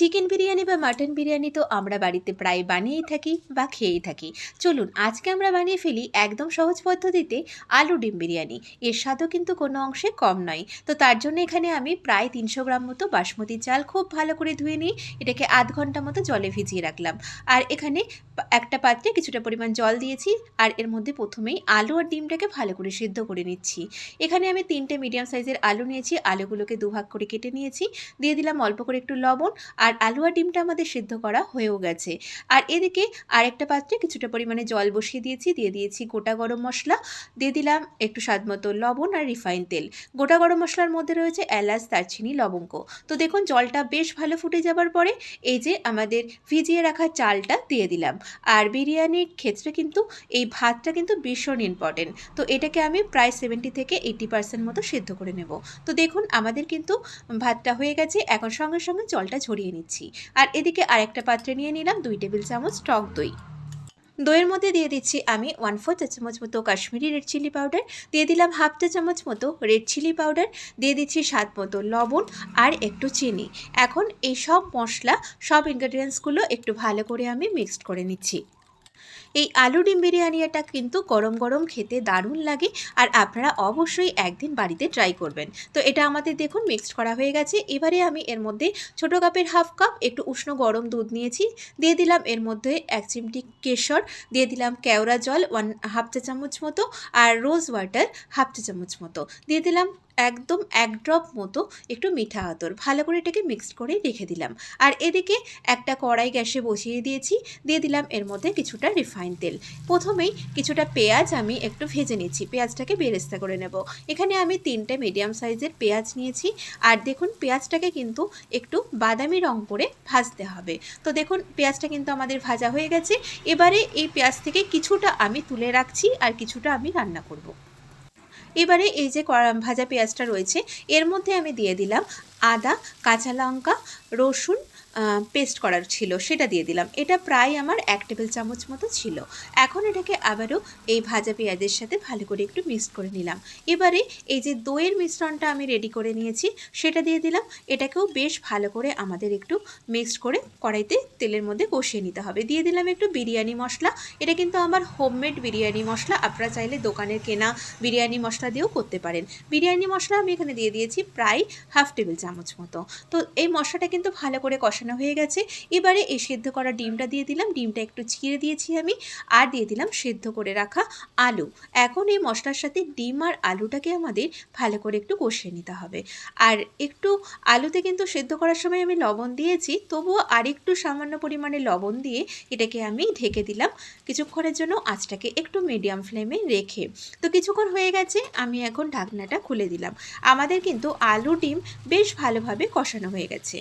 Chicken biryani বা mutton biryani তো আমরা বাড়িতে প্রায় বানিয়েই থাকি বা খেয়েই থাকি। চলুন, আজকে আমরা বানিয়ে ফেলি একদম সহজ পদ্ধতিতে আলু ডিম বিরিয়ানি। এর স্বাদও কিন্তু কোনো অংশে কম নয়। তো তার জন্য এখানে আমি প্রায় তিনশো গ্রাম মতো বাসমতি চাল খুব ভালো করে ধুয়ে নিই এটাকে আধ ঘণ্টা মতো জলে ভিজিয়ে রাখলাম। আর এখানে একটা পাত্রে কিছুটা পরিমাণ জল দিয়েছি আর এর মধ্যে প্রথমেই আলু আর ডিমটাকে ভালো করে সিদ্ধ করে নিচ্ছি। এখানে আমি তিনটে মিডিয়াম সাইজের আলু নিয়েছি। আলুগুলোকে দুভাগ করে কেটে নিয়েছি। দিয়ে দিলাম অল্প করে একটু লবণ আর আলু আলুয়া ডিমটা আমাদের সিদ্ধ করা হয়েও গেছে। আর এদিকে আরেকটা পাত্রে কিছুটা পরিমাণে জল বসিয়ে দিয়েছি, দিয়ে দিয়েছি গোটা গরম মশলা। দিয়ে দিলাম একটু স্বাদ মতো লবণ আর রিফাইন তেল। গোটা গরম মশলার মধ্যে রয়েছে এলাচ, দারচিনি, লবঙ্গ। তো দেখুন, জলটা বেশ ভালো ফুটে যাবার পরে এই যে আমাদের ভিজিয়ে রাখা চালটা দিয়ে দিলাম। আর বিরিয়ানির ক্ষেত্রে কিন্তু এই ভাতটা কিন্তু ভীষণ ইম্পর্টেন্ট তো এটাকে আমি প্রায় সেভেন্টি থেকে এইটি পার্সেন্ট মতো সেদ্ধ করে নেব। তো দেখুন, আমাদের কিন্তু ভাতটা হয়ে গেছে। এখন সঙ্গে সঙ্গে জলটা ঝরিয়ে নিচ্ছি। আর এদিকে আরেকটা পাত্রে নিয়ে নিলাম দুই টেবিল চামচ টক দই। দইয়ের মধ্যে দিয়ে দিচ্ছি আমি ওয়ান ফোর চা চামচ মতো কাশ্মীরি রেড চিলি পাউডার দিয়ে দিলাম হাফ চা চামচ মতো রেড চিলি পাউডার দিয়ে দিচ্ছি স্বাদ মতো লবণ আর একটু চিনি। এখন এই সব মশলা, সব ইনগ্রেডিয়েন্টসগুলো একটু ভালো করে আমি মিক্সড করে নিচ্ছি। এই আলু ডিম বিরিয়ানিটা কিন্তু গরম গরম খেতে দারুণ লাগে আর আপনারা অবশ্যই একদিন বাড়িতে ট্রাই করবেন। তো এটা আমাদের দেখুন মিক্সড করা হয়ে গেছে। এবারে আমি এর মধ্যে ছোটো কাপের হাফ কাপ একটু উষ্ণ গরম দুধ নিয়েছি। দিয়ে দিলাম এর মধ্যে এক চিমটি কেশর, দিয়ে দিলাম কেওড়া জল ওয়ান হাফ চা চামচ মতো, আর রোজ ওয়াটার হাফ চা চামচ মতো। দিয়ে দিলাম একদম এক ড্রপ মতো একটু মিঠা আতর। ভালো করে এটাকে মিক্সড করে রেখে দিলাম। আর এদিকে একটা কড়াই গ্যাসে বসিয়ে দিয়েছি। দিয়ে দিলাম এর মধ্যে কিছুটা রিফাইন তেল। প্রথমেই কিছুটা পেঁয়াজ আমি একটু ভেজে নিচ্ছি। পেঁয়াজটাকে বেরেস্তা করে নেব। এখানে আমি তিনটে মিডিয়াম সাইজের পেঁয়াজ নিয়েছি। আর দেখুন, পেঁয়াজটাকে কিন্তু একটু বাদামি রং করে ভাজতে হবে। তো দেখুন, পেঁয়াজটা কিন্তু আমাদের ভাজা হয়ে গেছে। এবারে এই পেঁয়াজ থেকে কিছুটা আমি তুলে রাখছি আর কিছুটা আমি রান্না করব। এবারে এই যে ভাজা পেঁয়াজটা রয়েছে, এর মধ্যে আমি দিয়ে দিলাম আদা, কাঁচা লঙ্কা, রসুন পেস্ট করার ছিল, সেটা দিয়ে দিলাম। এটা প্রায় আমার এক টেবিল চামচ মতো ছিল। এখন এটাকে আবারও এই ভাজা পেঁয়াজের সাথে ভালো করে একটু মিক্স করে নিলাম। এবারে এই যে দইয়ের মিশ্রণটা আমি রেডি করে নিয়েছি, সেটা দিয়ে দিলাম। এটাকেও বেশ ভালো করে আমাদের একটু মিক্সড করে কড়াইতে তেলের মধ্যে কষিয়ে নিতে হবে। দিয়ে দিলাম একটু বিরিয়ানি মশলা। এটা কিন্তু আমার হোমমেড বিরিয়ানি মশলা। আপনারা চাইলে দোকানের কেনা বিরিয়ানি মশলা দিয়েও করতে পারেন। বিরিয়ানি মশলা আমি এখানে দিয়ে দিয়েছি প্রায় হাফ টেবিল চামচ মতো। তো এই মশলাটা কিন্তু ভালো করে কষানো হয়ে গেছে। এবারে এই সেদ্ধ করা ডিমটা দিয়ে দিলাম। ডিমটা একটু ছিঁড়ে দিয়েছি আমি আর দিয়ে দিলাম সেদ্ধ করে রাখা আলু। এখন এই মশলার সাথে ডিম আর আলুটাকে আমাদের ভালো করে একটু কষিয়ে নিতে হবে। আর একটু আলুতে কিন্তু সেদ্ধ করার সময় আমি লবণ দিয়েছি, তবুও আরেকটু সামান্য পরিমাণে লবণ দিয়ে এটাকে আমি ঢেকে দিলাম। কিছুক্ষণের জন্য আঁচটাকে একটু মিডিয়াম ফ্লেমে রেখে। তো কিছুক্ষণ হয়ে গেছে, আমি এখন ঢাকনাটা খুলে দিলাম। আমাদের কিন্তু আলু ডিম বেশ ভালোভাবে কষানো হয়ে গেছে।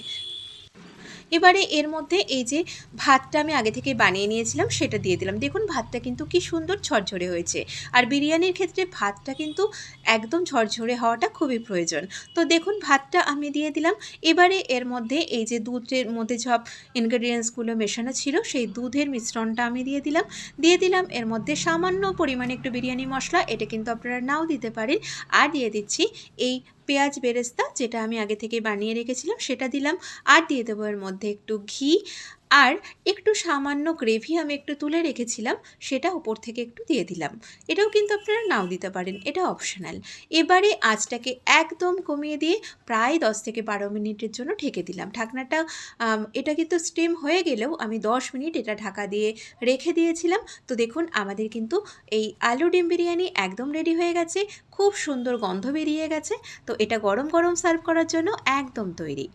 এবারে এর মধ্যে এই যে ভাতটা আমি আগে থেকে বানিয়ে নিয়েছিলাম, সেটা দিয়ে দিলাম। দেখুন, ভাতটা কিন্তু কি সুন্দর ঝরঝরে হয়েছে। আর বিরিয়ানির ক্ষেত্রে ভাতটা কিন্তু একদম ঝরঝরে হওয়াটা খুবই প্রয়োজন। তো দেখুন, ভাতটা আমি দিয়ে দিলাম। এবারে এর মধ্যে এই যে দুধের মধ্যে সব ইনগ্রেডিয়েন্টসগুলো মেশানো ছিল, সেই দুধের মিশ্রণটা আমি দিয়ে দিলাম। দিয়ে দিলাম এর মধ্যে সামান্য পরিমাণে একটু বিরিয়ানি মশলা। এটা কিন্তু আপনারা নাও দিতে পারেন। আর দিয়ে দিচ্ছি এই পেঁয়াজ বেরেস্তা, যেটা আমি আগে থেকে বানিয়ে রেখেছিলাম, সেটা দিলাম। আর দিয়ে দেবো এর মধ্যে একটু ঘি আর একটু সামান্য গ্রেভি আমি একটু তুলে রেখেছিলাম, সেটা উপর থেকে একটু দিয়ে দিলাম। এটাও কিন্তু আপনারা নাও দিতে পারেন, এটা অপশনাল এবারে আঁচটাকে একদম কমিয়ে দিয়ে প্রায় দশ থেকে বারো মিনিটের জন্য ঢেকে দিলাম। ঢাকনাটা এটা কিন্তু স্টিম হয়ে গেলেও আমি দশ মিনিট এটা ঢাকা দিয়ে রেখে দিয়েছিলাম। তো দেখুন, আমাদের কিন্তু এই আলু ডিম বিরিয়ানি একদম রেডি হয়ে গেছে, খুব সুন্দর গন্ধ বেরিয়ে গেছে। তো এটা গরম গরম সার্ভ করার জন্য একদম তৈরি।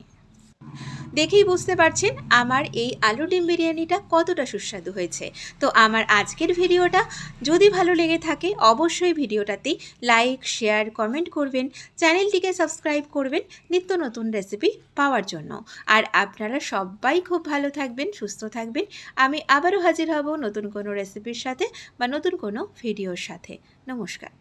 দেখেই বুঝতে পারছেন আমার এই আলু ডিম বিরিয়ানিটা কতটা সুস্বাদু হয়েছে। তো আমার আজকের ভিডিওটা যদি ভালো লেগে থাকে অবশ্যই ভিডিওটাতে লাইক, শেয়ার, কমেন্ট করবেন, চ্যানেলটিকে সাবস্ক্রাইব করবেন নিত্য নতুন রেসিপি পাওয়ার জন্য। আর আপনারা সবাই খুব ভালো থাকবেন, সুস্থ থাকবেন। আমি আবারও হাজির হব নতুন কোনো রেসিপির সাথে বা নতুন কোনো ভিডিওর সাথে। নমস্কার।